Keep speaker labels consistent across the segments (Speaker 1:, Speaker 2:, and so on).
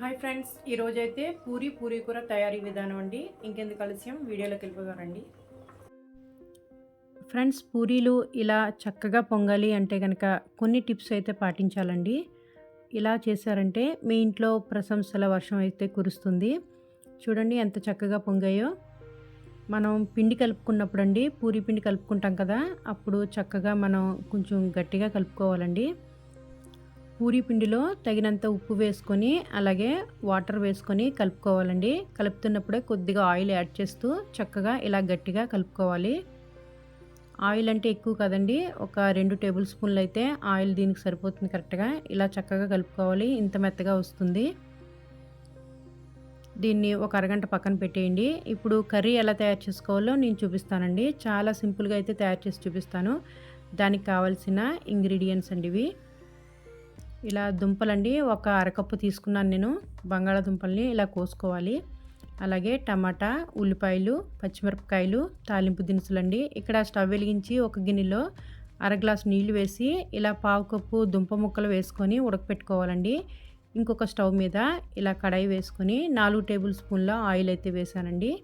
Speaker 1: Hi friends ఈరోజైతే పూరి పూరి కూర తయారీ విధానం అండి. ఇంకెందుకు ఆలస్యం? వీడియోలోకి వెళ్ళిపోతారండి ఫ్రెండ్స్ పూరీలు ఇలా చక్కగా పొంగాలి అంటే కనుక కొన్ని టిప్స్ అయితే పాటించాలండి. ఇలా చేశారంటే మీ ఇంట్లో ప్రశంసల వర్షం అయితే కురుస్తుంది. చూడండి ఎంత చక్కగా పొంగాయో. మనం పిండి కలుపుకున్నప్పుడు అండి పూరి పిండి కలుపుకుంటాం కదా అప్పుడు చక్కగా మనం కొంచెం గట్టిగా కలుపుకోవాలండి. పూరి పిండిలో తగినంత ఉప్పు వేసుకొని అలాగే వాటర్ వేసుకొని కలుపుకోవాలండి. కలుపుతున్నప్పుడే కొద్దిగా ఆయిల్ యాడ్ చేస్తూ చక్కగా ఇలా గట్టిగా కలుపుకోవాలి. ఆయిల్ అంటే ఎక్కువ కదండి. ఒక రెండు టేబుల్ స్పూన్లు అయితే ఆయిల్ దీనికి సరిపోతుంది కరెక్ట్గా. ఇలా చక్కగా కలుపుకోవాలి. ఇంత మెత్తగా వస్తుంది. దీన్ని ఒక అరగంట పక్కన పెట్టేయండి. ఇప్పుడు కర్రీ ఎలా తయారు చేసుకోవాలో నేను చూపిస్తానండి. చాలా సింపుల్గా అయితే తయారు చేసి చూపిస్తాను. దానికి కావాల్సిన ఇంగ్రీడియంట్స్ అండి ఇవి. ఇలా దుంపలండి. ఒక అరకప్పు తీసుకున్నాను నేను. బంగాళాదుంపల్ని ఇలా కోసుకోవాలి. అలాగే టమాటా ఉల్లిపాయలు పచ్చిమిరపకాయలు తాలింపు దినుసులండి. ఇక్కడ స్టవ్ వెలిగించి ఒక గిన్నెలో అర గ్లాస్ నీళ్ళు వేసి ఇలా పావు కప్పు దుంప ముక్కలు వేసుకొని ఉడకపెట్టుకోవాలండి. ఇంకొక స్టవ్ మీద ఇలా కడాయి వేసుకొని నాలుగు టేబుల్ స్పూన్ల ఆయిల్ అయితే వేసానండి.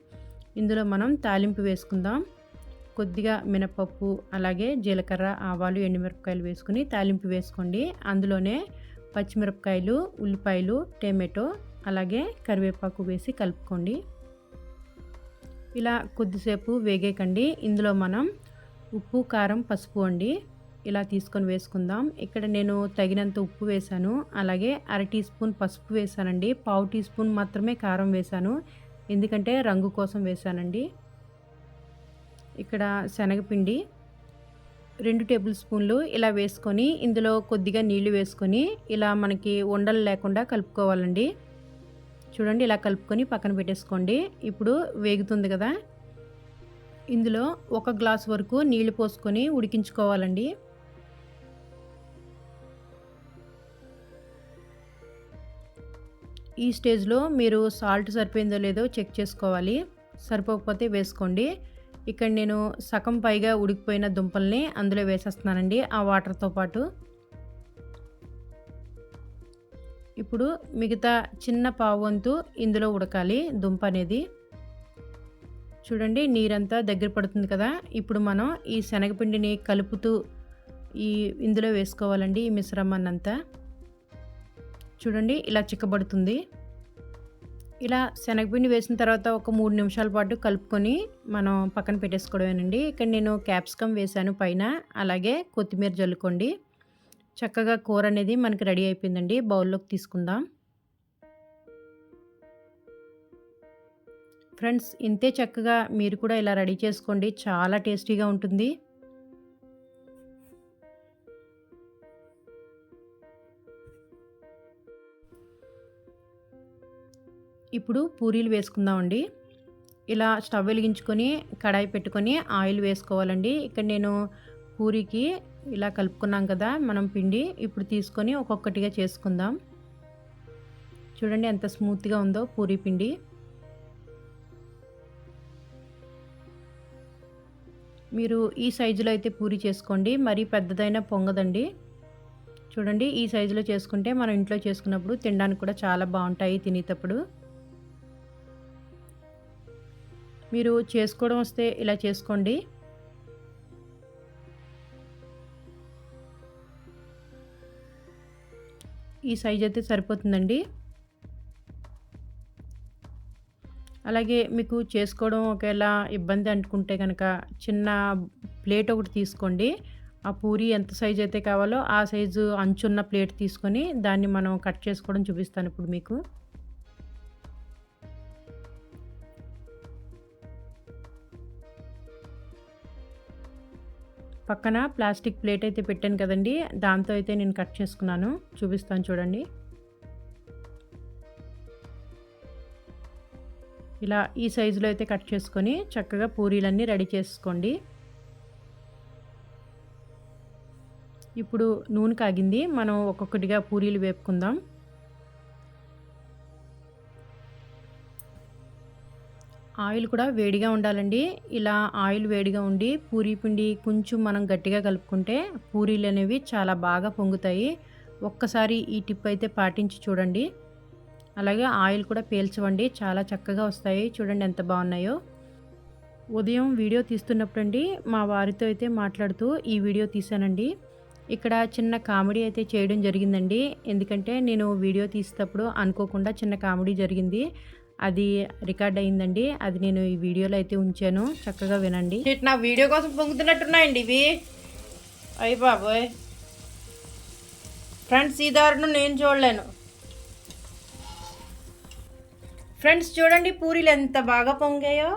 Speaker 1: ఇందులో మనం తాలింపు వేసుకుందాం. కొద్దిగా మినపప్పు అలాగే జీలకర్ర ఆవాలు ఎండుమిరపకాయలు వేసుకుని తాలింపు వేసుకోండి. అందులోనే పచ్చిమిరపకాయలు ఉల్లిపాయలు టమాటో అలాగే కరివేపాకు వేసి కలుపుకోండి. ఇలా కొద్దిసేపు వేగేకండి ఇందులో మనం ఉప్పు కారం పసుపు అండి ఇలా తీసుకొని వేసుకుందాం. ఇక్కడ నేను తగినంత ఉప్పు వేశాను. అలాగే అర టీ స్పూన్ పసుపు వేశానండి. పావు టీ స్పూన్ మాత్రమే కారం వేశాను. ఎందుకంటే రంగు కోసం వేశానండి. ఇక్కడ శనగపిండి రెండు టేబుల్ స్పూన్లు ఇలా వేసుకొని ఇందులో కొద్దిగా నీళ్ళు వేసుకొని ఇలా మనకి ఉండలు లేకుండా కలుపుకోవాలండి. చూడండి ఇలా కలుపుకొని పక్కన పెట్టేసుకోండి. ఇప్పుడు వేగుతుంది కదా. ఇందులో ఒక గ్లాస్ వరకు నీళ్ళు పోసుకొని ఉడికించుకోవాలండి. ఈ స్టేజ్లో మీరు సాల్ట్ సరిపోయిందో లేదో చెక్ చేసుకోవాలి. సరిపోకపోతే వేసుకోండి. ఇక్కడ నేను సగం పైగా ఉడికిపోయిన దుంపల్ని అందులో వేసేస్తున్నానండి ఆ వాటర్తో పాటు. ఇప్పుడు మిగతా చిన్న పావు వంతు ఇందులో ఉడకాలి దుంప అనేది. చూడండి నీరంతా దగ్గర పడుతుంది కదా. ఇప్పుడు మనం ఈ శనగపిండిని కలుపుతూ ఈ ఇందులో వేసుకోవాలండి ఈ మిశ్రమాన్నంతా. చూడండి ఇలా చిక్కబడుతుంది. ఇలా శనగపిండి వేసిన తర్వాత ఒక మూడు నిమిషాల పాటు కలుపుకొని మనం పక్కన పెట్టేసుకోవడమేనండి. ఇక్కడ నేను క్యాప్సికమ్ వేసాను పైన అలాగే కొత్తిమీర జల్లుకోండి. చక్కగా కూర అనేది మనకి రెడీ అయిపోయిందండి. బౌల్లోకి తీసుకుందాం. ఫ్రెండ్స్ ఇంతే చక్కగా మీరు కూడా ఇలా రెడీ చేసుకోండి. చాలా టేస్టీగా ఉంటుంది. ఇప్పుడు పూరీలు వేసుకుందామండి. ఇలా స్టవ్ వెలిగించుకొని కడాయి పెట్టుకొని ఆయిల్ వేసుకోవాలండి. ఇక్కడ నేను పూరికి ఇలా కలుపుకున్నాం కదా మనం పిండి ఇప్పుడు తీసుకొని ఒక్కొక్కటిగా చేసుకుందాం. చూడండి ఎంత స్మూత్గా ఉందో పూరీ పిండి. మీరు ఈ సైజులో అయితే పూరి చేసుకోండి. మరీ పెద్దదైన పొంగదండి. చూడండి ఈ సైజులో చేసుకుంటే మనం ఇంట్లో చేసుకున్నప్పుడు తినడానికి కూడా చాలా బాగుంటాయి తినేటప్పుడు. మీరు చేసుకోవడం వస్తే ఇలా చేసుకోండి. ఈ సైజ్ అయితే సరిపోతుందండి. అలాగే మీకు చేసుకోవడం ఒకవేళ ఇబ్బంది అనుకుంటే కనుక చిన్న ప్లేట్ ఒకటి తీసుకోండి. ఆ పూరి ఎంత సైజ్ అయితే కావాలో ఆ సైజు అంచున్న ప్లేట్ తీసుకొని దాన్ని మనం కట్ చేసుకోవడం చూపిస్తాను ఇప్పుడు మీకు. పక్కన ప్లాస్టిక్ ప్లేట్ అయితే పెట్టాను కదండి. దాంతో అయితే నేను కట్ చేసుకున్నాను. చూపిస్తాను చూడండి. ఇలా ఈ సైజులో అయితే కట్ చేసుకొని చక్కగా పూరీలన్నీ రెడీ చేసుకోండి. ఇప్పుడు నూనె కాగింది. మనం ఒక్కొక్కటిగా పూరీలు వేపుకుందాం. ఆయిల్ కూడా వేడిగా ఉండాలండి. ఇలా ఆయిల్ వేడిగా ఉండి పూరీ పిండి కొంచెం మనం గట్టిగా కలుపుకుంటే పూరీలు అనేవి చాలా బాగా పొంగుతాయి. ఒక్కసారి ఈ టిప్ అయితే పాటించి చూడండి. అలాగే ఆయిల్ కూడా పీల్చవండి. చాలా చక్కగా వస్తాయి. చూడండి ఎంత బాగున్నాయో. ఉదయం వీడియో తీస్తున్నప్పుడు అండి మా వారితో అయితే మాట్లాడుతూ ఈ వీడియో తీసానండి ఇక్కడ చిన్న కామెడీ అయితే చేయడం జరిగిందండి. ఎందుకంటే నేను వీడియో తీసేటప్పుడు అనుకోకుండా చిన్న కామెడీ జరిగింది. అది రికార్డ్ అయిందండి. అది నేను ఈ వీడియోలో అయితే ఉంచాను. చక్కగా వినండి.
Speaker 2: నా వీడియో కోసం పొంగుతున్నట్టున్నాయండి ఇవి. అయ్యి బాబోయ్. ఫ్రెండ్స్ ఈ దారుణం నేను చూడలేను. ఫ్రెండ్స్ చూడండి పూరీలు ఎంత బాగా పొంగాయో.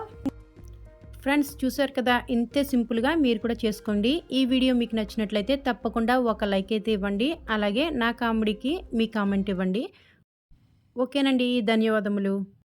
Speaker 1: ఫ్రెండ్స్ చూసారు కదా ఇంతే సింపుల్గా మీరు కూడా చేసుకోండి. ఈ వీడియో మీకు నచ్చినట్లయితే తప్పకుండా ఒక లైక్ అయితే ఇవ్వండి. అలాగే నా కామెడీకి మీ కామెంట్ ఇవ్వండి. ఓకేనండి ధన్యవాదములు.